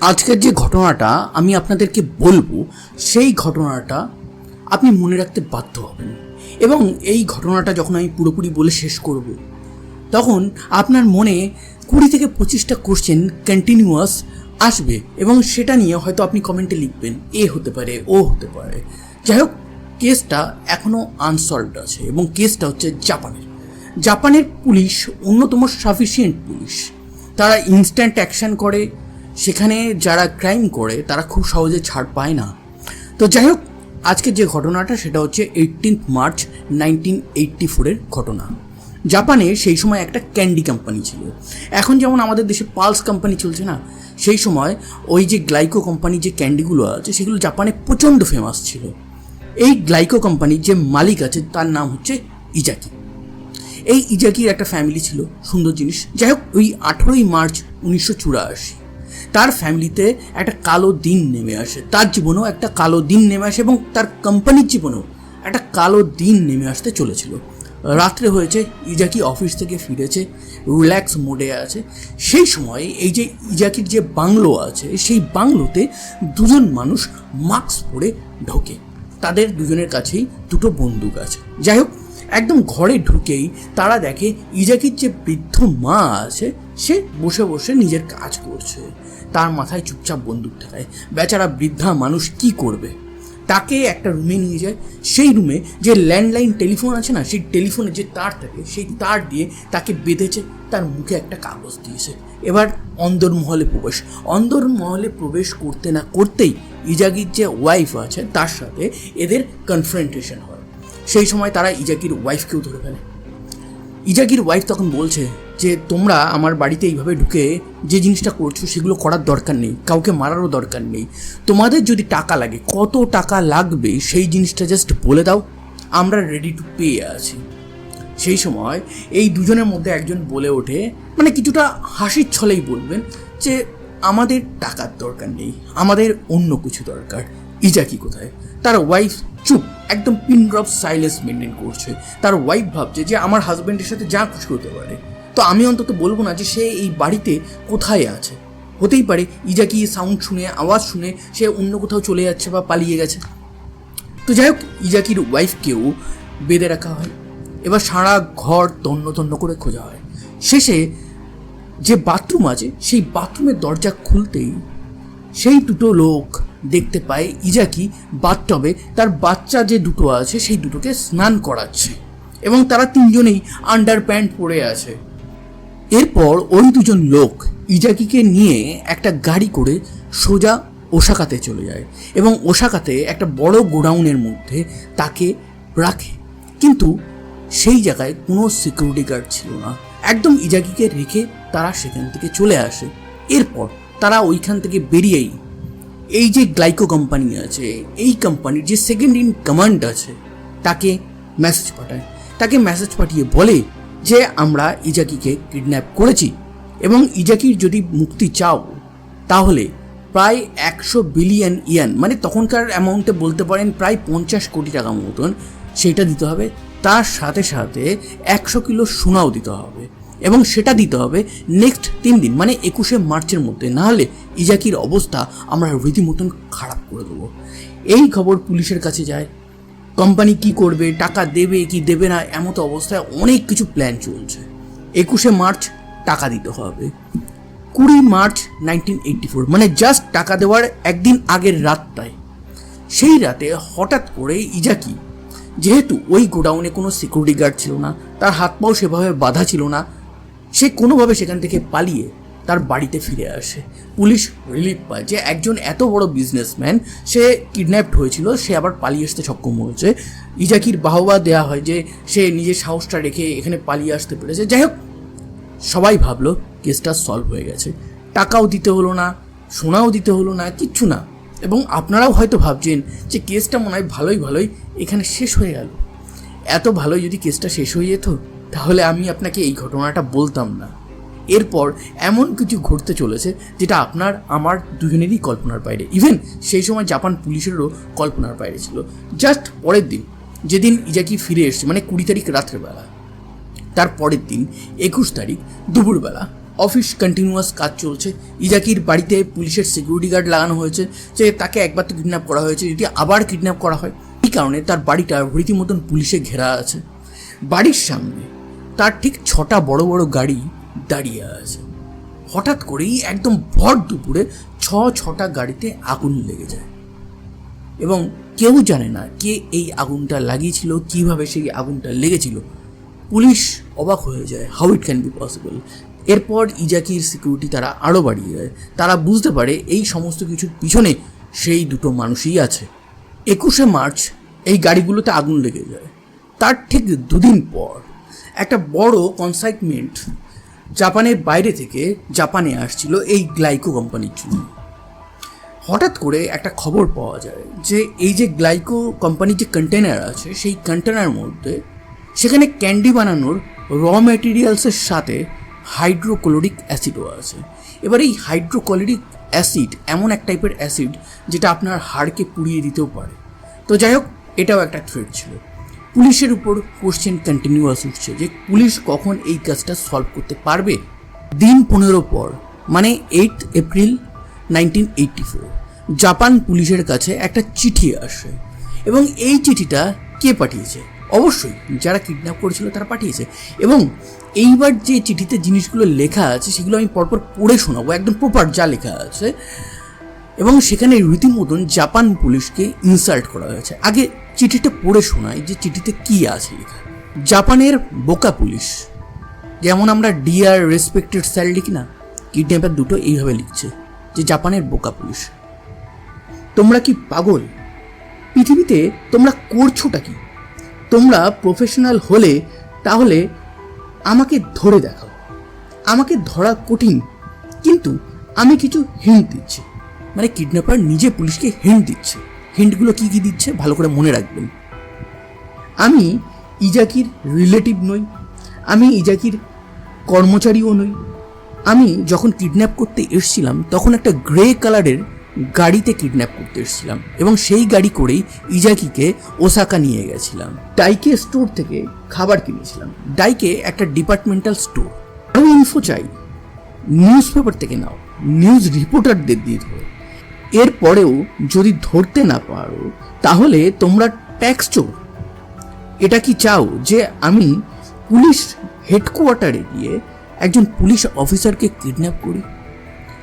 আজকের যে ঘটনাটা আমি আপনাদেরকে বলব, সেই ঘটনাটা আপনি মনে রাখতে বাধ্য হবেন। এবং এই ঘটনাটা যখন আমি পুরোপুরি বলে শেষ করব, তখন আপনার মনে কুড়ি থেকে পঁচিশটা কোশ্চেন কন্টিনিউয়াস আসবে এবং সেটা নিয়ে হয়তো আপনি কমেন্টে লিখবেন, এ হতে পারে, ও হতে পারে। যাই হোক কেসটা এখনও আনসলভড আছে এবং কেসটা হচ্ছে জাপানের। জাপানের পুলিশ অন্যতম সাফিসিয়েন্ট পুলিশ। তারা ইনস্ট্যান্ট অ্যাকশন করে সেখানে যারা ক্রাইম করে, তারা খুব সহজে ছাড় পায় না। তো যাই হোক আজকের যে ঘটনাটা, সেটা হচ্ছে এইটিনথ মার্চ নাইনটিন এইটটি ফোরের ঘটনা। জাপানে সেই সময় একটা ক্যান্ডি কোম্পানি ছিল। এখন যেমন আমাদের দেশে পালস কোম্পানি চলছে না, সেই সময় ওই যে গ্লাইকো কোম্পানির যে ক্যান্ডিগুলো আছে, সেগুলো জাপানে প্রচণ্ড ফেমাস ছিল। এই গ্লাইকো কোম্পানির যে মালিক আছে, তার নাম হচ্ছে ইজাকি এই ইজাকির একটা ফ্যামিলি ছিল, সুন্দর জিনিস। যাই হোক ওই আঠেরোই মার্চ উনিশশো চুরাশি তার ফ্যামিলিতে একটা কালো দিন নেমে আসে। তার জীবনেও একটা কালো দিন নেমে আসে এবং তার কোম্পানির জীবনেও একটা কালো দিন নেমে আসতে চলেছিল। রাত্রে হয়েছে, ইজাকি অফিস থেকে ফিরেছে, রিল্যাক্স মোডে আছে। সেই সময় এই যে ইজাকির যে বাংলো আছে, সেই বাংলোতে দুজন মানুষ মাস্ক পরে ঢোকে। তাদের দুজনের কাছেই দুটো বন্দুক আছে। যাই হোক, একদম ঘরে ঢুকেই তারা দেখে ইজাকির যে বৃদ্ধ মা আছে, সে বসে বসে নিজের কাজ করছে। তার মাথায় চুপচাপ বন্দুক ঠেকায়। বেচারা বৃদ্ধা মানুষ কি করবে? তাকে একটা রুমে নিয়ে যায়। সেই রুমে যে ল্যান্ডলাইন টেলিফোন আছে না, সেই টেলিফোনে যে তার থাকে, সেই তার দিয়ে তাকে বেঁধেছে, তার মুখে একটা কাগজ দিয়েছে। এবার অন্দরমহলে প্রবেশ। অন্দরমহলে প্রবেশ করতে না করতেই ইজাগির যে ওয়াইফ আছে, তার সাথে এদের কনফ্রন্টেশন হয়। সেই সময় তারা ইজাকির ওয়াইফকেও ধরে ফেলে। ইজাকির ওয়াইফ তখন বলছে যে, তোমরা আমার বাড়িতে এইভাবে ঢুকে যে জিনিসটা করছ সেগুলো করার দরকার নেই, কাউকে মারারও দরকার নেই। তোমাদের যদি টাকা লাগে, কত টাকা লাগবে সেই জিনিসটা জাস্ট বলে দাও, আমরা রেডি টু পে আছি। সেই সময় এই দুজনের মধ্যে একজন বলে ওঠে মানে কিছুটা হাসির ছলেই বলবেন যে, আমাদের টাকার দরকার নেই, আমাদের অন্য কিছু দরকার। ইজাকি কোথায়? তার ওয়াইফ চুপ একদম পিন ড্রপ সাইলেন্স মেনটেন করছে। তার ওয়াইফ ভাবছে যে আমার হাজব্যান্ডের সাথে যা খুশি হতে পারে। তো আমি অন্তত বলব না যে সে এই বাড়িতে কোথায় আছে। হতেই পারে ইজাকি সাউন্ড শুনে, আওয়াজ শুনে সে অন্য কোথাও চলে যাচ্ছে বা পালিয়ে গেছে। তো যাই হোক ইজাকির ওয়াইফকেও বেঁধে রাখা হয়। এবার সারা ঘর তন্ন তন্ন করে খোঁজা হয়। শেষে যে বাথরুম আছে, সেই বাথরুমের দরজা খুলতেই সেই দুটো লোক দেখতে পায় ইজাকি বাথটবে তার বাচ্চা যে দুটো আছে সেই দুটোকে স্নান করাচ্ছে এবং তারা তিনজনেই আন্ডার প্যান্ট পরে আছে। এরপর ওই দুজন লোক ইজাকিকে নিয়ে একটা গাড়ি করে সোজা ওসাকাতে চলে যায় এবং ওসাকাতে একটা বড় গোডাউনের মধ্যে তাকে রাখে। কিন্তু সেই জায়গায় কোনো সিকিউরিটি গার্ড ছিল না। একদম ইজাকিকে রেখে তারা সেখান থেকে চলে আসে। এরপর তারা ওইখান থেকে বেরিয়েই এই যে গ্লাইকো কোম্পানি আছে, এই কোম্পানির যে সেকেন্ড ইন কমান্ড আছে, তাকে মেসেজ পাঠায়। তাকে মেসেজ পাঠিয়ে বলে যে, আমরা ইজাকিকে কিডন্যাপ করেছি এবং ইজাকির যদি মুক্তি চাও, তাহলে প্রায় একশো বিলিয়ন ইয়ান মানে তখনকার অ্যামাউন্টে বলতে পারেন প্রায় পঞ্চাশ কোটি টাকা মতন সেইটা দিতে হবে। তার সাথে সাথে একশো কিলো সোনাও দিতে হবে। এবং সেটা দিতে হবে নেক্সট তিন দিন মানে একুশে মার্চের মধ্যে। নাহলে ইজাকির অবস্থা আমরা রীতিমতন খারাপ করে দেবো। এই খবর পুলিশের কাছে যায়। কোম্পানি কি করবে, টাকা দেবে, কি দেবে না এমতো অবস্থায় অনেক কিছু প্ল্যান চলছে। একুশে মার্চ টাকা দিতে হবে। কুড়ি মার্চ নাইনটিন এইটটি ফোর মানে জাস্ট টাকা দেওয়ার একদিন আগের রাতটায়। সেই রাতে হঠাৎ করে ইজাকি, যেহেতু ওই গোডাউনে কোনো সিকিউরিটি গার্ড ছিল না, তার হাত পাও সেভাবে বাধা ছিল না সে কোনোভাবে সেখান থেকে পালিয়ে তার বাড়িতে ফিরে আসে। পুলিশ রিলিফ পায় যে একজন এত বড় বিজনেসম্যান সে কিডন্যাপড হয়েছিল, সে আবার পালিয়ে আসতে সক্ষম হয়েছে। ইজাকির বাহবা দেওয়া হয় যে সে নিজের সাহসটা রেখে এখানে পালিয়ে আসতে পেরেছে। যাই হোক, সবাই ভাবলো কেসটা সলভ হয়ে গেছে। টাকাও দিতে হলো না, সোনাও দিতে হলো না, কিচ্ছু না। এবং আপনারাও হয়তো ভাবছেন যে কেসটা মনে হয় ভালোই ভালোই এখানে শেষ হয়ে গেল। এত ভালোই যদি কেসটা শেষ হয়ে যেত তাহলে আমি আপনাকে এই ঘটনাটা বলতাম না। এরপর এমন কিছু ঘটতে চলেছে যেটা আপনার, আমার দুজনেরই কল্পনার বাইরে। ইভেন সেই সময় জাপান পুলিশেরও কল্পনার বাইরে ছিল। জাস্ট পরের দিন, যেদিন ইজাকি ফিরে এসছে মানে কুড়ি তারিখ রাত্রেবেলা। তার পরের দিন, একুশ তারিখ দুপুরবেলা, অফিস কন্টিনিউয়াস কাজ চলছে। ইজাকির বাড়িতে পুলিশের সিকিউরিটি গার্ড লাগানো হয়েছে যে তাকে একবার তো কিডন্যাপ করা হয়েছে, যদি আবার কিডন্যাপ করা হয়। এই কারণে তার বাড়িটা রীতিমতন পুলিশে ঘেরা আছে। বাড়ির সামনে তার ঠিক ছটা বড় বড় গাড়ি দাঁড়িয়ে আছে। হঠাৎ করেই একদম ভর দুপুরে ছ, ছটা গাড়িতে আগুন লেগে যায়। এবং কেউ জানে না কে এই আগুনটা লাগিয়েছিল, কীভাবে সেই আগুনটা লেগেছিল। পুলিশ অবাক হয়ে যায় how it can be possible এরপর ইজাকির সিকিউরিটি তারা আরও বাড়িয়ে দেয়। তারা বুঝতে পারে এই সমস্ত কিছুর পিছনে সেই দুটো মানুষই আছে। একুশে মার্চ এই গাড়িগুলোতে আগুন লেগে যায়। তার ঠিক দুদিন পর একটা বড় কনসাইটমেন্ট জাপানের বাইরে থেকে জাপানে আসছিল এই গ্লাইকো কোম্পানির জন্য। হঠাৎ করে একটা খবর পাওয়া যায় যে এই যে গ্লাইকো কোম্পানির যে কন্টেনার আছে, সেই কন্টেনার মধ্যে সেখানে ক্যান্ডি বানানোর র ম্যাটেরিয়ালসের সাথে হাইড্রোক্লোরিক অ্যাসিডও আছে। এবার এই হাইড্রোক্লোরিক অ্যাসিড এমন এক টাইপের অ্যাসিড যেটা আপনার হাড়কে পুড়িয়ে দিতেও পারে। তো যাই হোক, এটাও একটা থ্রেট ছিল। পুলিশের উপর কোশ্চেন কন্টিনিউয়াস উঠছে যে পুলিশ কখন এই কাজটা সলভ করতে পারবে? দিন পনেরো পর মানে eight April nineteen eighty four Japan পুলিশের কাছে একটা চিঠি আসে এবং এই চিঠিটা কে পাঠিয়েছে? অবশ্যই যারা কিডন্যাপ করেছিল তারা পাঠিয়েছে এবং এইবার যে চিঠিতে জিনিসগুলো লেখা আছে সেগুলো আমি পরপর পড়ে শোনাবো, একদম প্রপার যা লেখা আছে। এবং সেখানে রীতিমতন জাপান পুলিশকে ইনসাল্ট করা হয়েছে। আগে চিঠিটা পড়ে শোনায় যে চিঠিতে কি আছে লেখা। জাপানের বোকা পুলিশ, যেমন আমরা ডিয়ার রেসপেক্টেড স্যার লিখি না কিডন্যাপার দুটো এইভাবে লিখছে যে জাপানের বোকা পুলিশ। তোমরা কি পাগল? পৃথিবীতে তোমরা করছোটা কি? তোমরা প্রফেশনাল হলে তাহলে আমাকে ধরে দেখাও। আমাকে ধরা কঠিন, কিন্তু আমি কিছু হিন্ট দিচ্ছি। মানে কিডন্যাপার নিজে পুলিশকে হিন্ট দিচ্ছে। হিন্টগুলো কি কি দিচ্ছে ভালো করে মনে রাখবেন। আমি ইজাকির রিলেটিভ নই, আমি ইজাকির কর্মচারীও নই। আমি যখন কিডন্যাপ করতে এসেছিলাম, তখন একটা গ্রে কালারের গাড়িতে কিডন্যাপ করতে এসেছিলাম এবং সেই গাড়ি করেই ইজাকিকে ওসাকা নিয়ে গেছিলাম। ডাইকে স্টোর থেকে খাবার কিনেছিলাম। ডাইকে একটা ডিপার্টমেন্টাল স্টোর আরও ইনফো চাই। নিউজ পেপার থেকে নাও। নিউজ রিপোর্টারদের দিয়ে এরপরেও যদি ধরতে না পারো, তাহলে তোমরা ট্যাক্স চোর। এটা কি চাও যে আমি পুলিশ হেডকোয়ার্টারে গিয়ে একজন পুলিশ অফিসারকে কিডন্যাপ করি?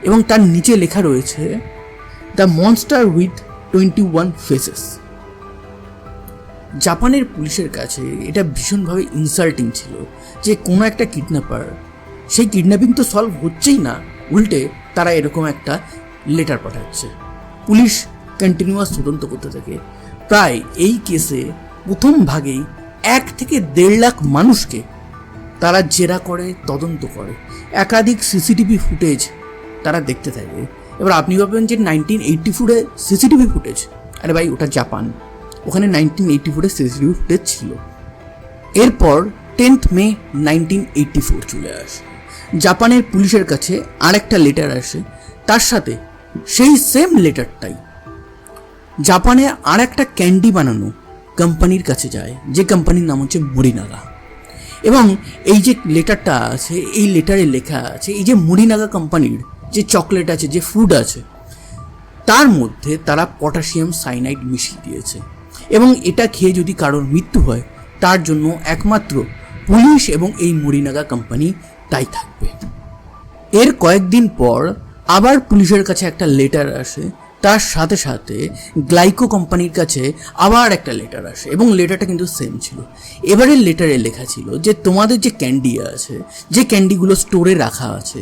এবং তার নিচে লেখা রয়েছে, the monster with twenty one faces. জাপানের পুলিশের কাছে এটা ভীষণভাবে ইনসাল্টিং ছিল যে কোনো একটা কিডন্যাপার, সেই কিডন্যাপিং তো সলভ হচ্ছেই না, উল্টে তারা এরকম একটা লেটার পাঠাচ্ছে। পুলিশ কন্টিনিউয়াস তদন্ত করতে থাকে। প্রায় এই কেসে প্রথম ভাগেই এক থেকে দেড় লাখ মানুষকে তারা জেরা করে, তদন্ত করে। একাধিক সিসিটিভি ফুটেজ তারা দেখতে থাকে। এবার আপনি ভাববেন যে নাইনটিন এইটটি ফোরে সিসিটিভি ফুটেজ আরে ভাই, ওটা জাপান। ওখানে নাইনটিন এইটটি ফোরে সিসিটিভি ফুটেজ ছিল। এরপর tenth May nineteen eighty four চলে আসে। জাপানের পুলিশের কাছে আরেকটা লেটার আসে। তার সাথে সেই সেম লেটারটাই জাপানে আর একটা ক্যান্ডি বানানো কোম্পানির কাছে যায়, যে কোম্পানির নাম হচ্ছে মরিনাগা এবং এই যে লেটারটা আছে, এই লেটারে লেখা আছে, এই যে মরিনাগা কোম্পানির যে চকলেট আছে, যে ফুড আছে, তার মধ্যে তারা পটাশিয়াম সাইনাইড মিশিয়ে দিয়েছে। এবং এটা খেয়ে যদি কারোর মৃত্যু হয়, তার জন্য একমাত্র পুলিশ এবং এই মরিনাগা কোম্পানি তাই থাকবে। এর কয়েকদিন পর আবার পুলিশের কাছে একটা লেটার আসে, তার সাথে সাথে গ্লাইকো কোম্পানির কাছে আবার একটা লেটার আসে এবং লেটারটা কিন্তু সেম ছিল। এবারের লেটারে লেখা ছিল যে তোমাদের যে ক্যান্ডি আছে, যে ক্যান্ডিগুলো স্টোরে রাখা আছে,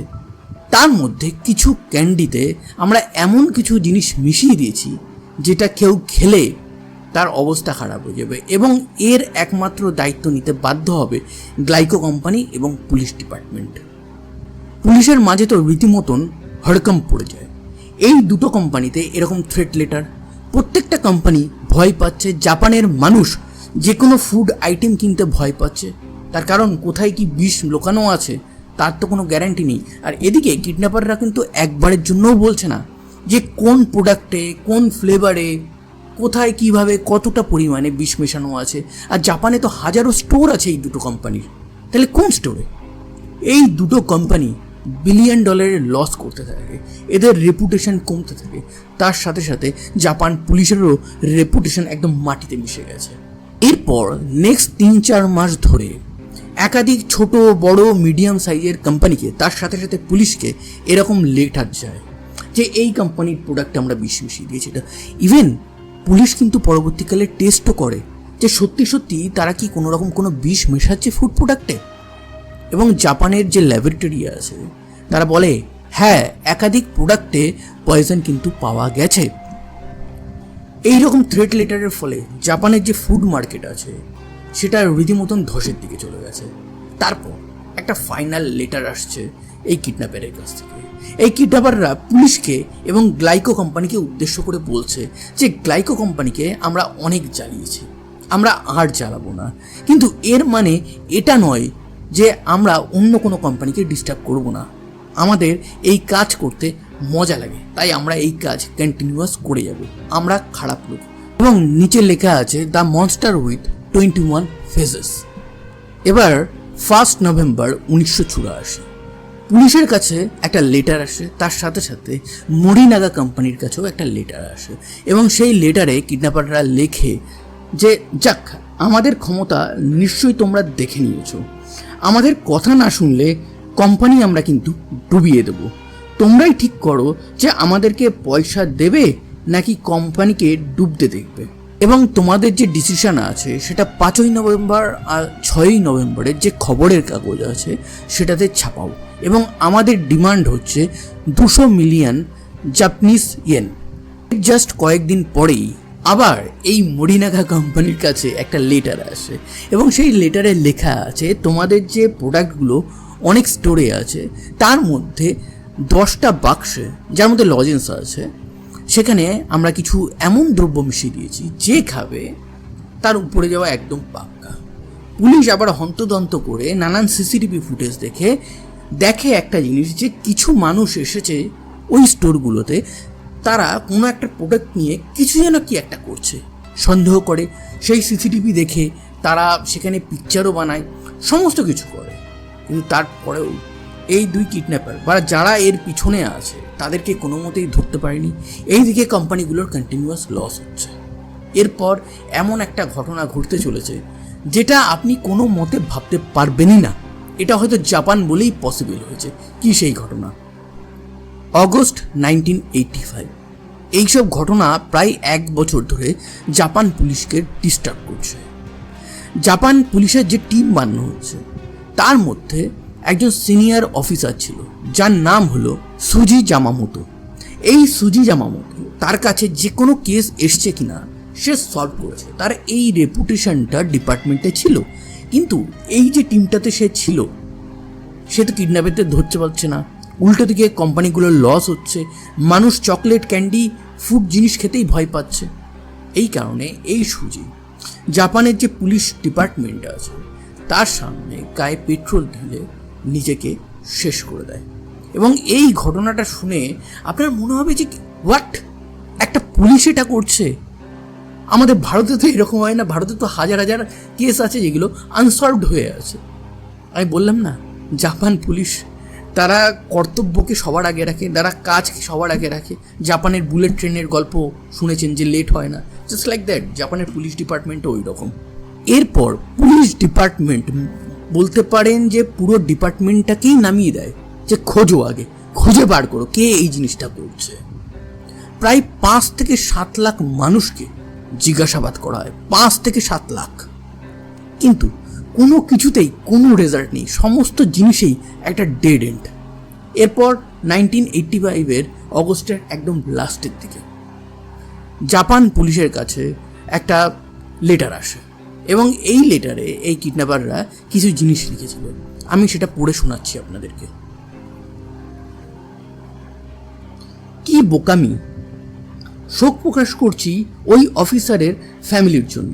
তার মধ্যে কিছু ক্যান্ডিতে আমরা এমন কিছু জিনিস মিশিয়ে দিয়েছি, যেটা কেউ খেলে তার অবস্থা খারাপ হয়ে যাবে এবং এর একমাত্র দায়িত্ব নিতে বাধ্য হবে গ্লাইকো কোম্পানি এবং পুলিশ ডিপার্টমেন্ট। পুলিশের মাঝে তো রীতিমতন হড়কম্প পড়ে যায়। এই দুটো কোম্পানিতে এরকম থ্রেট লেটার প্রত্যেকটা কোম্পানি ভয় পাচ্ছে জাপানের মানুষ যে কোনো ফুড আইটেম কিনতে ভয় পাচ্ছে। তার কারণ কোথায় কি বিষ লোকানো আছে, তার তো কোনো গ্যারান্টি নেই। আর এদিকে কিডন্যাপাররা কিন্তু একবারের জন্যও বলছে না যে কোন প্রোডাক্টে কোন ফ্লেভারে কোথায় কীভাবে কতটা পরিমাণে বিষ মেশানো আছে। আর জাপানে তো হাজারো স্টোর আছে এই দুটো কোম্পানির। তাহলে কোন স্টোরে এই দুটো কোম্পানি বিলিয়ন ডলারের লস করতে থাকে, এদের রেপুটেশন কমতে থাকে। তার সাথে সাথে জাপান পুলিশেরও রেপুটেশন একদম মাটিতে মিশে গেছে। এরপর নেক্সট তিন চার মাস ধরে একাধিক ছোট, বড় মিডিয়াম সাইজের কোম্পানিকে তার সাথে সাথে পুলিশকে এরকম লেটার যায় যে এই কোম্পানির প্রোডাক্ট আমরা বিষ মিশিয়ে দিয়েছি। এটা ইভেন পুলিশ কিন্তু পরবর্তীকালে টেস্টও করে যে সত্যি সত্যি তারা কি কোনো রকম কোনো বিষ মেশাচ্ছে ফুড প্রোডাক্টে এবং জাপানের যে ল্যাবরেটরি আছে, তারা বলে হ্যাঁ একাধিক প্রোডাক্টে পয়জন কিন্তু পাওয়া গেছে। এই রকম থ্রেট লেটারের ফলে জাপানের যে ফুড মার্কেট আছে, সেটা রীতিমতন ধসের দিকে চলে গেছে। তারপর একটা ফাইনাল লেটার আসছে এই কিডন্যাপারের কাছ থেকে। এই কিডন্যাপাররা পুলিশকে এবং গ্লাইকো কোম্পানিকে উদ্দেশ্য করে বলছে যে গ্লাইকো কোম্পানিকে আমরা অনেক জ্বালিয়েছি, আমরা আর জ্বালাবো না। কিন্তু এর মানে এটা নয় যে আমরা অন্য কোনো কোম্পানিকে ডিস্টার্ব করব না। আমাদের এই কাজ করতে মজা লাগে, তাই আমরা এই কাজ কন্টিনিউয়াস করে যাব। আমরা খারাপ লোক। এবং নিচে লেখা আছে the monster with twenty one faces এবার ফার্স্ট নভেম্বর উনিশশো চুরাশি। পুলিশের কাছে একটা লেটার আসে, তার সাথে সাথে মরিনাগা কোম্পানির কাছেও একটা লেটার আসে। এবং সেই লেটারে কিডন্যাপাররা লেখে যে, যাক, আমাদের ক্ষমতা নিশ্চয়ই তোমরা দেখে নিয়েছো। আমাদের কথা না শুনলে কোম্পানি আমরা কিন্তু ডুবিয়ে দেব। তোমরাই ঠিক করো যে আমাদেরকে পয়সা দেবে নাকি কোম্পানিকে ডুবতে দেখবে। এবং তোমাদের যে ডিসিশন আছে, সেটা পাঁচই নভেম্বর আর ছয়ই নভেম্বরের যে খবরের কাগজ আছে, সেটাতে ছাপাও। এবং আমাদের ডিমান্ড হচ্ছে দুশো মিলিয়ন জাপানিজ ইয়েন জাস্ট কয়েকদিন পরেই আবার এই মরিনাগা কোম্পানির কাছে একটা লেটার আসে এবং সেই লেটারে লেখা আছে, তোমাদের যে প্রোডাক্টগুলো অনেক স্টোরে আছে, তার মধ্যে দশটা বাক্সে যার মধ্যে লজেন্স আছে, সেখানে আমরা কিছু এমন দ্রব্য মিশিয়ে দিয়েছি, যে খাবে তার উপরে যাওয়া একদম পাক্কা। পুলিশ আবার হন্তদন্ত করে নানান সিসিটিভি ফুটেজ দেখে দেখে একটা জিনিস যে কিছু মানুষ এসেছে ওই স্টোরগুলোতে তারা কোনো একটা প্রোডাক্ট নিয়ে কিছু যেন কি একটা করছে। সন্দেহ করে, সেই সিসিটিভি দেখে তারা সেখানে পিকচারও বানায়, সমস্ত কিছু করে। কিন্তু তারপরেও এই দুই কিডন্যাপার বা যারা এর পিছনে আছে, তাদেরকে কোনো মতেই ধরতে পারেনি। এইদিকে কোম্পানিগুলোর কন্টিনিউয়াস লস হচ্ছে। এরপর এমন একটা ঘটনা ঘটতে চলেছে, যেটা আপনি কোনো মতে ভাবতে পারবেনই না। এটা হয়তো জাপান বলেই পসিবল হয়েছে। কি সেই ঘটনা? August nineteen eighty five. এইসব ঘটনা প্রায় এক বছর ধরে জাপান পুলিশকে ডিস্টার্ব করছে। জাপান পুলিশের যে টিম বানানো হচ্ছে, তার মধ্যে একজন সিনিয়র অফিসার ছিল, যার নাম হলো সুজি জামামতো। এই সুজি জামামতো তার কাছে যে কোনো কেস এসছে কিনা, সে সলভ করেছে। তার এই রেপুটেশনটা ডিপার্টমেন্টে ছিল। কিন্তু এই যে টিমটাতে সে ছিল, সে তো কিডন্যাপেরদের ধরতে পারছে না। উল্টো দিকে কোম্পানিগুলোর লস হচ্ছে, মানুষ চকলেট ক্যান্ডি ফুড জিনিস খেতেই ভয় পাচ্ছে। এই কারণে এই সুজি জাপানের যে পুলিশ ডিপার্টমেন্ট আছে, তার সামনে গায়ে পেট্রোল ঢেলে নিজেকে শেষ করে দেয়। এবং এই ঘটনাটা শুনে আপনার মনে হবে যে হোয়াট একটা পুলিশ এটা করছে? আমাদের ভারতে তো এরকম হয় না, ভারতে তো হাজার হাজার কেস আছে যেগুলো আনসলভড হয়ে আছে। আমি বললাম না, জাপান পুলিশ তারা কর্তব্যকে সবার আগে রাখে? তারা কাজকে সবার আগে রাখে? জাপানের বুলেট ট্রেনের গল্প শুনেছেন যে লেট হয় না। জাস্ট লাইক দ্যাট জাপানের পুলিশ ডিপার্টমেন্টও ওই রকম এরপর পুলিশ ডিপার্টমেন্ট বলতে পারেন যে পুরো ডিপার্টমেন্টটাকেই নামিয়ে দেয় যে খোঁজো আগে, খুঁজে বার করো কে এই জিনিসটা করছে। প্রায় পাঁচ থেকে সাত লাখ মানুষকে জিজ্ঞাসাবাদ করা হয়, পাঁচ থেকে সাত লাখ। কিন্তু কোনো কিছুতেই কোনো রেজাল্ট নেই। সমস্ত জিনিসেই একটা ডেড এন্ড এরপর নাইনটিন এইটটি ফাইভের অগস্টের একদম লাস্টের দিকে। জাপান পুলিশের কাছে একটা লেটার আসে এবং এই লেটারে এই কিডন্যাপাররা কিছু জিনিস লিখেছিল। আমি সেটা পড়ে শোনাচ্ছি আপনাদেরকে। কি বোকামি? শোক প্রকাশ করছি ওই অফিসারের ফ্যামিলির জন্য।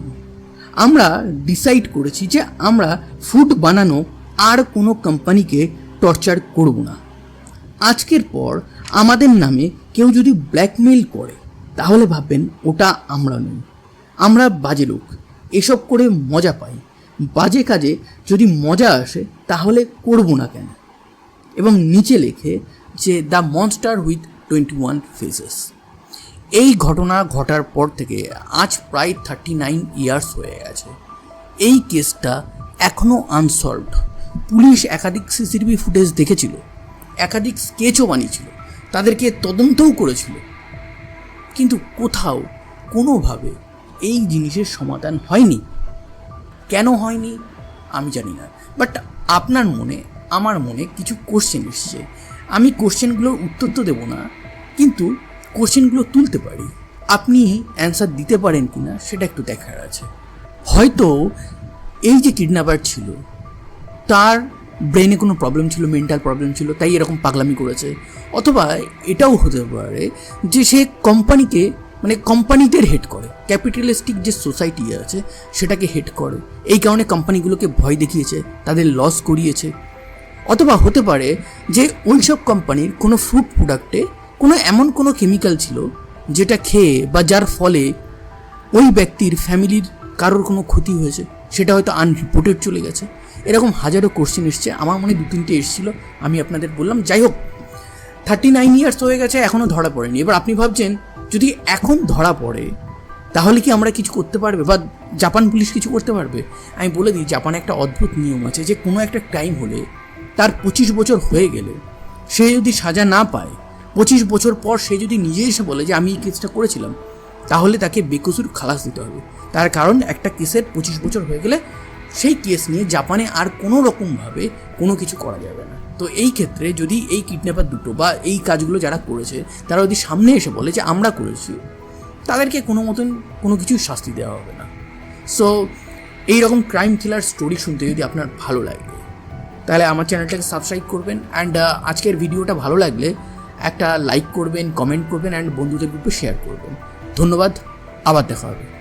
আমরা ডিসাইড করেছি যে আমরা ফুড বানানো আর কোনো কোম্পানিকে টর্চার করব না। আজকের পর আমাদের নামে কেউ যদি ব্ল্যাকমেইল করে, তাহলে ভাববেন ওটা আমরা নই। আমরা বাজে লোক, এসব করে মজা পাই। বাজে কাজে যদি মজা আসে, তাহলে করব না কেন? এবং নিচে লেখে যে the monster with twenty one faces এই ঘটনা ঘটার পর থেকে আজ প্রায় থার্টি নাইন ইয়ার্স হয়ে গেছে। এই কেসটা এখনও আনসলভড পুলিশ একাধিক সিসিটিভি ফুটেজ দেখেছিল, একাধিক স্কেচও বানিয়েছিল, তাদেরকে তদন্তও করেছিল। কিন্তু কোথাও কোনোভাবে এই জিনিসের সমাধান হয়নি। কেন হয়নি? আমি জানি না। বাট আপনার মনে, আমার মনে কিছু কোশ্চেন এসছে। আমি কোশ্চেনগুলোর উত্তর তো দেবো না, কিন্তু কোশ্চেনগুলো তুলতে পারি। আপনি অ্যান্সার দিতে পারেন কি না সেটা একটু দেখার আছে। হয়তো এই যে কিডন্যাপার ছিল, তার ব্রেনে কোনো প্রবলেম ছিল, মেন্টাল প্রবলেম ছিল, তাই এরকম পাগলামি করেছে। অথবা এটাও হতে পারে যে সে কোম্পানিকে মানে কোম্পানিদের হেড করে, ক্যাপিটালিস্টিক যে সোসাইটি আছে সেটাকে হেড করে। এই কারণে কোম্পানিগুলোকে ভয় দেখিয়েছে, তাদের লস করিয়েছে। অথবা হতে পারে যে ওই সব কোম্পানির কোনো ফ্রুট প্রোডাক্টে কোনো এমন কোনো কেমিক্যাল ছিল যেটা খেয়ে বা যার ফলে ওই ব্যক্তির ফ্যামিলির কারোর কোনো ক্ষতি হয়েছে? সেটা হয়তো আনরিপোর্টেড চলে গেছে। এরকম হাজারো কোশ্চেন এসছে। আমার মনে দু তিনটে এসেছিল। আমি আপনাদের বললাম, যাই হোক থার্টি নাইন ইয়ার্স হয়ে গেছে এখনও ধরা পড়েনি। এবার আপনি ভাবছেন, যদি এখন ধরা পড়ে, তাহলে কি আমরা কিছু করতে পারবে? বা জাপান পুলিশ কিছু করতে পারবে? আমি বলে দিই, জাপানে একটা অদ্ভুত নিয়ম আছে যে কোনো একটা ক্রাইম হলে, তার পঁচিশ বছর হয়ে গেলে, সে যদি সাজা না পায় পঁচিশ বছর পর সে যদি নিজে এসে বলে যে আমি এই কেসটা করেছিলাম, তাহলে তাকে বেকসুর খালাস দিতে হবে। তার কারণ একটা কেসের পঁচিশ বছর হয়ে গেলে সেই কেস নিয়ে জাপানে আর কোনো রকমভাবে কোনো কিছু করা যাবে না। তো এই ক্ষেত্রে যদি এই কিডন্যাপার দুটো বা এই কাজগুলো যারা করেছে, তারা যদি সামনে এসে বলে যে আমরা করেছি, তাদেরকে কোনো মতন কোনো কিছু শাস্তি দেওয়া হবে না। সো এই রকম ক্রাইম থ্রিলার স্টোরি শুনতে যদি আপনার ভালো লাগে, তাহলে আমার চ্যানেলটাকে সাবস্ক্রাইব করবেন। অ্যান্ড আজকের ভিডিওটা ভালো লাগলে একটা লাইক করবেন কমেন্ট করবেন অ্যান্ড বন্ধুদের গ্রুপে শেয়ার করবেন। ধন্যবাদ আবার দেখা হবে।